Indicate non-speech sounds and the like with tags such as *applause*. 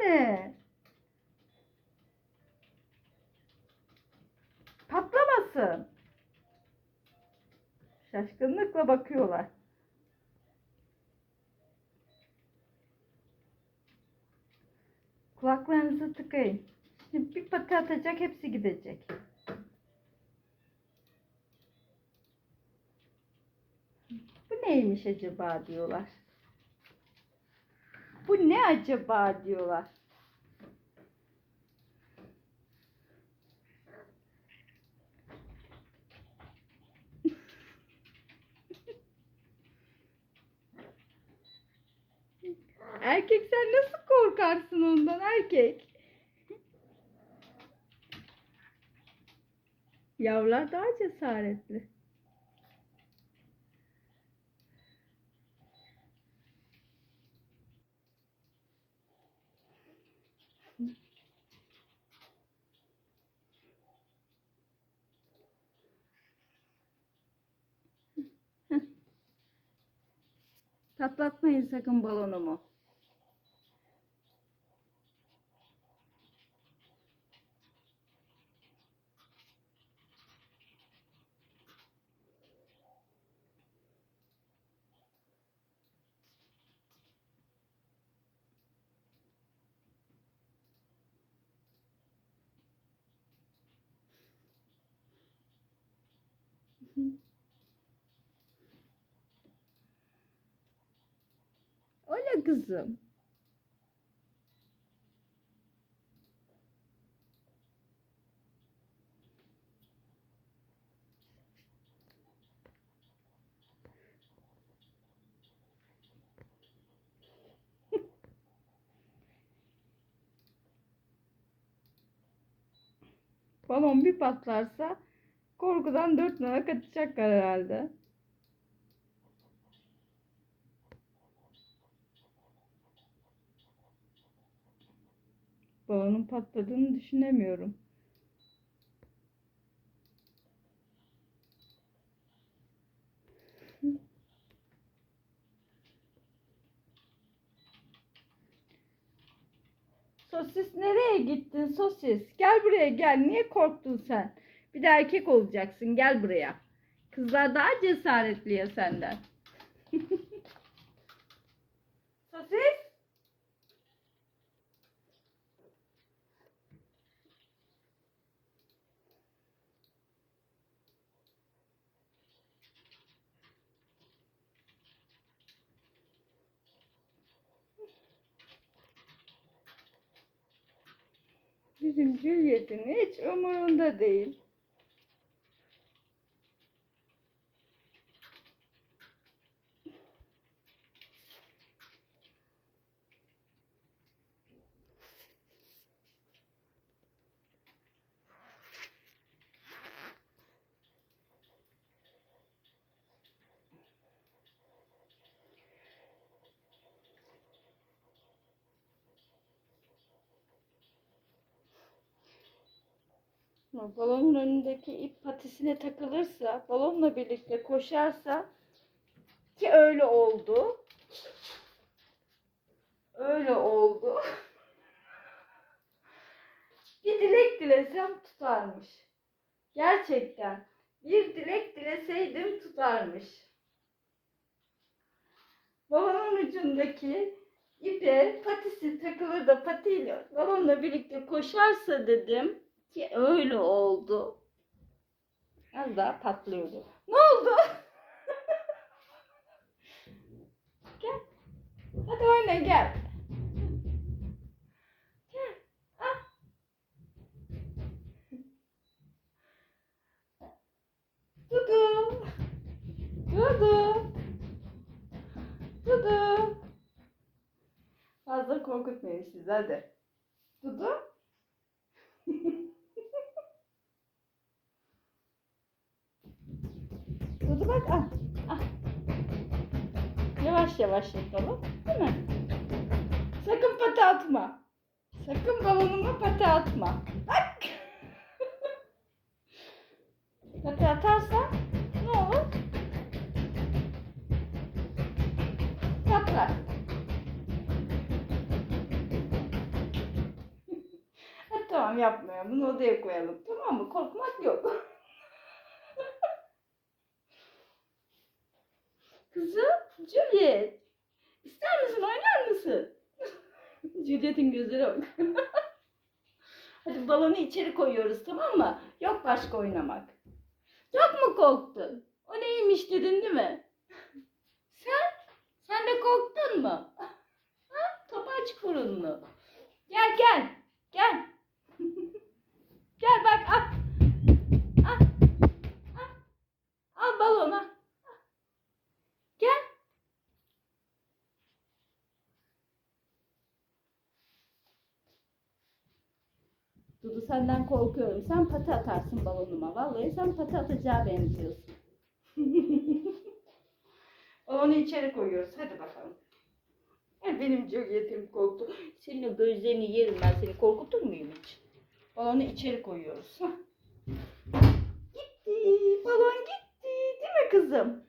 ne? Patlamasın. Şaşkınlıkla bakıyorlar. Kulaklarınızı tıkayın. Şimdi bir pati atacak hepsi gidecek. Bu neymiş acaba diyorlar. Ne acaba diyorlar. Erkek sen nasıl korkarsın ondan erkek? Yavrular daha cesaretli. Patlatmayın sakın balonumu. Öyle kızım. Balon bir patlarsa korkudan dört nala kaçacaklar herhalde. Balonun patladığını düşünemiyorum. Sosis nereye gittin sosis? Gel buraya gel. Niye korktun sen? Bir de erkek olacaksın. Gel buraya. Kızlar daha cesaretli ya senden. *laughs* sosis? Bizim Juliet'in hiç umurunda değil. Balonun önündeki ip patisine takılırsa, balonla birlikte koşarsa ki öyle oldu. Öyle oldu. *laughs* Bir dilek dilesem tutarmış. Gerçekten. Bir dilek dileseydim tutarmış. Balonun ucundaki ipe patisi takılır da patiyle balonla birlikte koşarsa dedim ki öyle oldu. Az daha patlıyordu. Ne oldu? *laughs* gel. Hadi oyna gel. Gel. Ah. Dudu. Dudu. Dudu. Fazla korkutmayın siz hadi. Dudu. Dudu *laughs* Yavaş yavaş yapalım. Değil mi? Sakın pati atma. Sakın balonuma pati atma. Bak. *laughs* pati atarsan ne olur? Patlar. *laughs* Tamam yapmayalım. Bunu odaya koyalım. Tamam mı? Korkmak yok. Kızım, Juliet. İster misin? Oynar mısın? *laughs* Juliet'in gözleri bak. *laughs* Hadi balonu içeri koyuyoruz tamam mı? Yok başka oynamak. Çok mu korktun? O neymiş dedin değil mi? *laughs* Sen? Sen de korktun mu? Ha? Kapı aç burunlu. Gel. Gel. gel bak at. At. At. Al balonu. Gel. Dudu senden korkuyorum. Sen pati atarsın balonuma. Vallahi sen pati atacağı benziyorsun. *laughs* Onu içeri koyuyoruz. Hadi bakalım. Ay, Benim Juliet'im korktu. Senin o gözlerini yerim ben. Seni korkutur muyum hiç? Balonu içeri koyuyoruz. Gitti. Balon gitti. Değil mi kızım?